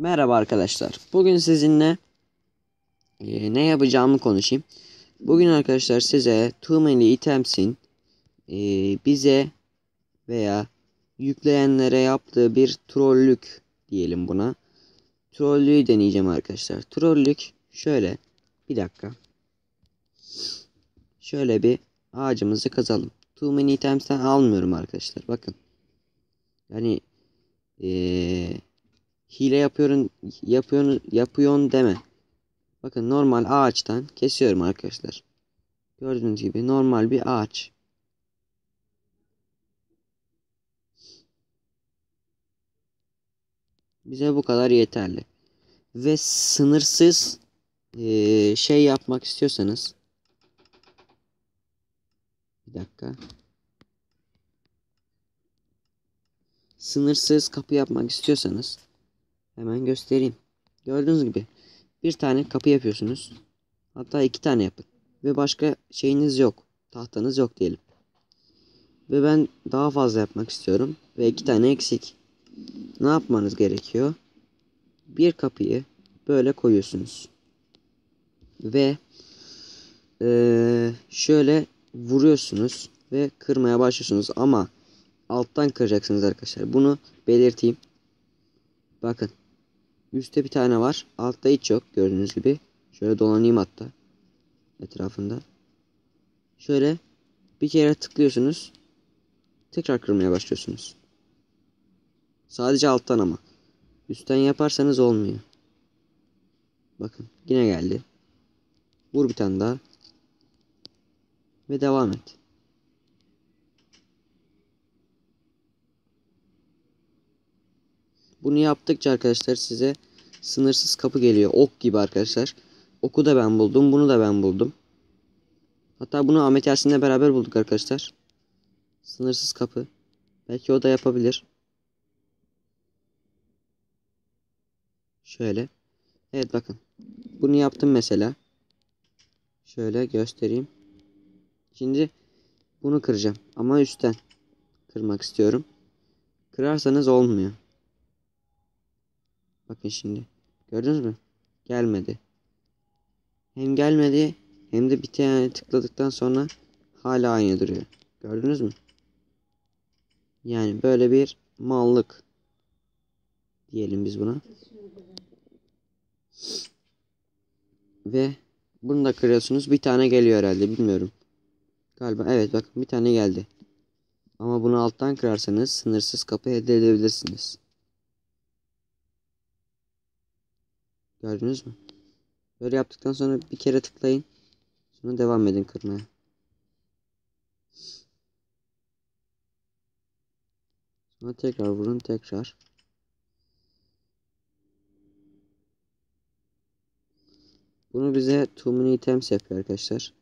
Merhaba arkadaşlar. Bugün sizinle e, ne yapacağımı konuşayım. Bugün arkadaşlar size Too Many Items'in e, bize veya yükleyenlere yaptığı bir trollük diyelim buna. Trollüğü deneyeceğim arkadaşlar. Trollük şöyle. Bir dakika. Şöyle bir ağacımızı kazalım. Too Many Items'ten almıyorum arkadaşlar. Bakın. Yani eee hile yapıyorum yapıyorsun yapıyorsun deme. Bakın normal ağaçtan kesiyorum arkadaşlar. Gördüğünüz gibi normal bir ağaç. Bize bu kadar yeterli. Ve sınırsız eee, şey yapmak istiyorsanız bir dakika. Sınırsız kapı yapmak istiyorsanız Hemen göstereyim. Gördüğünüz gibi bir tane kapı yapıyorsunuz. Hatta iki tane yapın. Ve başka şeyiniz yok. Tahtanız yok diyelim. Ve ben daha fazla yapmak istiyorum. Ve iki tane eksik. Ne yapmanız gerekiyor? Bir kapıyı böyle koyuyorsunuz. Ve eee, şöyle vuruyorsunuz. Ve kırmaya başlıyorsunuz. Ama alttan kıracaksınız arkadaşlar. Bunu belirteyim. Bakın. Üstte bir tane var. Altta hiç yok gördüğünüz gibi. Şöyle dolanayım hatta. Etrafında. Şöyle bir kere tıklıyorsunuz. Tekrar kırmaya başlıyorsunuz. Sadece alttan ama. Üstten yaparsanız olmuyor. Bakın yine geldi. Vur bir tane daha. Ve devam et. Bunu yaptıkça arkadaşlar size sınırsız kapı geliyor. Ok gibi arkadaşlar. Oku da ben buldum. Bunu da ben buldum. Hatta bunu Ahmet Yasin'le beraber bulduk arkadaşlar. Sınırsız kapı. Belki o da yapabilir. Şöyle. Evet bakın. Bunu yaptım mesela. Şöyle göstereyim. Şimdi bunu kıracağım. Ama üstten kırmak istiyorum. Kırarsanız olmuyor. Bakın şimdi. Gördünüz mü? Gelmedi. Hem gelmedi hem de bir tane tıkladıktan sonra hala aynı duruyor. Gördünüz mü? Yani böyle bir mallık diyelim biz buna. Ve bunu da kırıyorsunuz. Bir tane geliyor herhalde. Bilmiyorum. Galiba evet bakın bir tane geldi. Ama bunu alttan kırarsanız sınırsız kapı elde edebilirsiniz. Gördünüz mü? Böyle yaptıktan sonra bir kere tıklayın. Sonra devam edin kırmaya. Sonra tekrar vurun tekrar. Bunu bize too many items yapıyor arkadaşlar.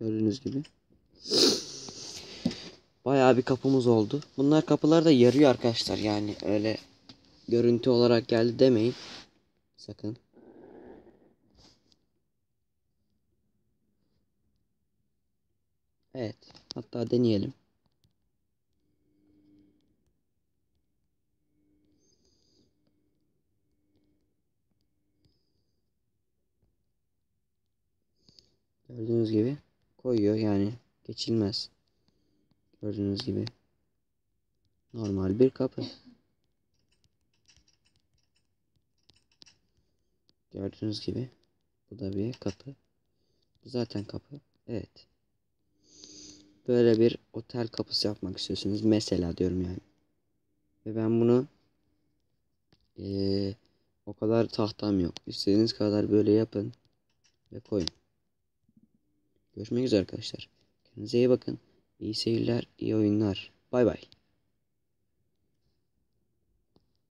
Gördüğünüz gibi. Bayağı bir kapımız oldu. Bunlar kapılar da yarıyor arkadaşlar. Yani öyle görüntü olarak geldi demeyin. Sakın. Evet. Hatta deneyelim. Gördüğünüz gibi koyuyor yani geçilmez. Gördüğünüz gibi normal bir kapı. Gördüğünüz gibi bu da bir kapı. Bu zaten kapı. Evet. Böyle bir otel kapısı yapmak istiyorsunuz. Mesela diyorum yani. Ve ben bunu ee, o kadar tahtam yok. İstediğiniz kadar böyle yapın ve koyun. Görüşmek üzere arkadaşlar. Kendinize iyi bakın. İyi seyirler, iyi oyunlar. Bay bay.